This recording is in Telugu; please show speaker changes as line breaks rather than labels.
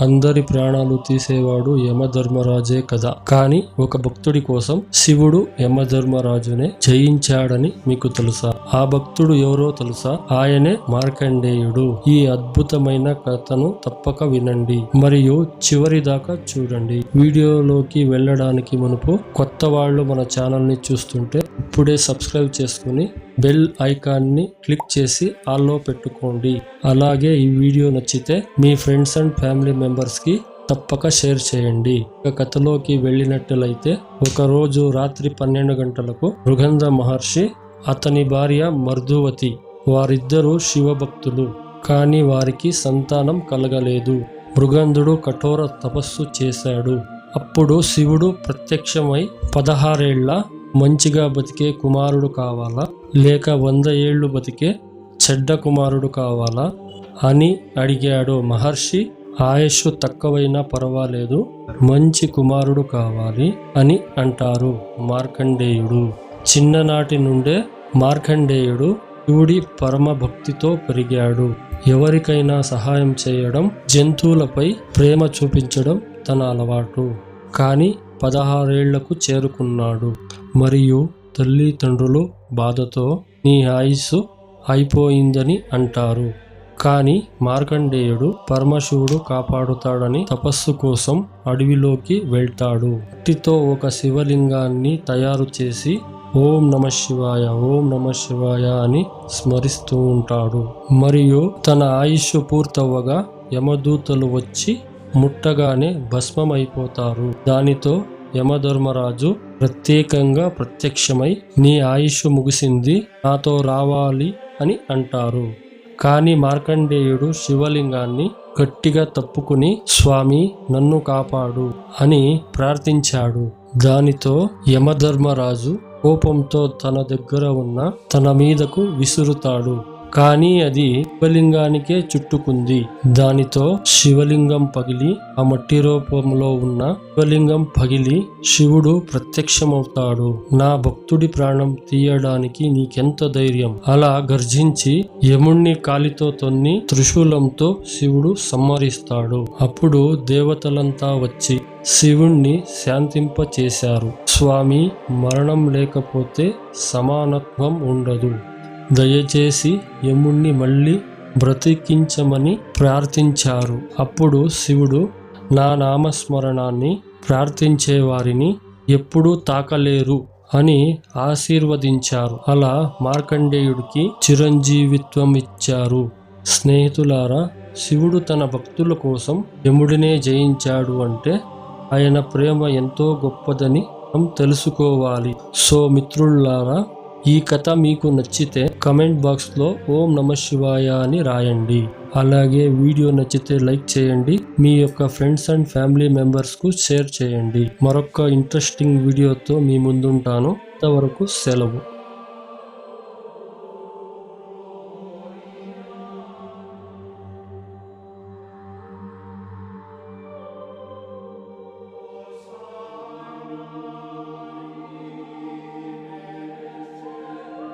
అందరి ప్రాణాలు తీసేవాడు యమధర్మరాజే కదా. కానీ ఒక భక్తుడి కోసం శివుడు యమధర్మరాజునే జయించాడని మీకు తెలుసా? ఆ భక్తుడు ఎవరో తెలుసా? ఆయనే మార్కండేయుడు. ఈ అద్భుతమైన కథను తప్పక వినండి. మరియు చివరి దాకా చూడండి. వీడియోలోకి వెళ్ళడానికి మునుపు కొత్త వాళ్ళు మన ఛానల్ని చూస్తుంటే ఇప్పుడే సబ్స్క్రైబ్ చేసుకుని బెల్ ఐకాన్ని క్లిక్ చేసి ఆల్లో పెట్టుకోండి. అలాగే ఈ వీడియో నచ్చితే మీ ఫ్రెండ్స్ అండ్ ఫ్యామిలీ మెంబర్స్కి తప్పక షేర్ చేయండి. ఇక కథలోకి వెళ్ళినట్లయితే ఒకరోజు రాత్రి పన్నెండు గంటలకు మృగంధ మహర్షి అతని భార్య మర్ధువతి వారిద్దరూ శివభక్తులు. కానీ వారికి సంతానం కలగలేదు. మృగంధుడు కఠోర తపస్సు చేశాడు. అప్పుడు శివుడు ప్రత్యక్షమై పదహారేళ్ళ మంచిగా బతికే కుమారుడు కావాలా? లేక వంద ఏళ్ళు బతికే చెడ్డ కుమారుడు కావాలా? అని అడిగాడు మహర్షి. ఆయుష్ తక్కువైనా పర్వాలేదు. మంచి కుమారుడు కావాలి అని అంటారు మార్కండేయుడు. చిన్ననాటి నుండే మార్కండేయుడు శివుడి పరమ భక్తితో పెరిగాడు. ఎవరికైనా సహాయం చేయడం జంతువులపై ప్రేమ చూపించడం తన అలవాటు. కానీ పదహారేళ్ళకు చేరుకున్నాడు. మరియు తల్లిదండ్రులు బాధతో నీ ఆయుస్సు అయిపోయిందని అంటారు. కానీ మార్కండేయుడు పరమశివుడు కాపాడుతాడని తపస్సు కోసం అడవిలోకి వెళ్తాడు. మట్టితో ఒక శివలింగాన్ని తయారు చేసి ఓం నమ శివాయ ఓం నమ శివాయ అని స్మరిస్తూ ఉంటాడు. మరియు తన ఆయుష్ పూర్తవ్వగా యమదూతలు వచ్చి ముట్టగానే భస్మమైపోతారు. దానితో యమధర్మరాజు ప్రత్యేకంగా ప్రత్యక్షమై నీ ఆయుష్ ముగిసింది నాతో రావాలి అని అంటారు. కానీ మార్కండేయుడు శివలింగాన్ని గట్టిగా తప్పుకుని స్వామి నన్ను కాపాడు అని ప్రార్థించాడు. దానితో యమధర్మరాజు కోపంతో తన దగ్గర ఉన్న తన మీదకు విసురుతాడు. కానీ అది శివలింగానికే చుట్టుకుంది. దానితో శివలింగం పగిలి ఆ మట్టి రూపంలో ఉన్న శివలింగం పగిలి శివుడు ప్రత్యక్షమవుతాడు. నా భక్తుడి ప్రాణం తీయడానికి నీకెంత ధైర్యం? అలా గర్జించి యముణ్ణి కాలితో తొన్ని త్రిశూలంతో శివుడు సంహరిస్తాడు. అప్పుడు దేవతలంతా వచ్చి శివుణ్ణి శాంతింప చేశారు స్వామి మరణం లేకపోతే సమానత్వం ఉండదు. దయచేసి యముణ్ణి మళ్ళీ బ్రతికించమని ప్రార్థించారు. అప్పుడు శివుడు నా నామస్మరణాన్ని ప్రార్థించే వారిని ఎప్పుడూ తాకలేరు అని ఆశీర్వదించారు. అలా మార్కండేయుడికి చిరంజీవిత్వం ఇచ్చారు స్నేహితులారా శివుడు తన భక్తుల కోసం యముడినే జయించాడు అంటే ఆయన ప్రేమ ఎంతో గొప్పదని మనం తెలుసుకోవాలి. సో మిత్రులారా ఈ కథ మీకు నచ్చితే కమెంట్ బాక్స్లో ఓం నమ శివాయ అని రాయండి. అలాగే వీడియో నచ్చితే లైక్ చేయండి. మీ యొక్క ఫ్రెండ్స్ అండ్ ఫ్యామిలీ మెంబర్స్కు షేర్ చేయండి. మరొక ఇంట్రెస్టింగ్ వీడియోతో మీ ముందుంటాను. అంతవరకు సెలవు.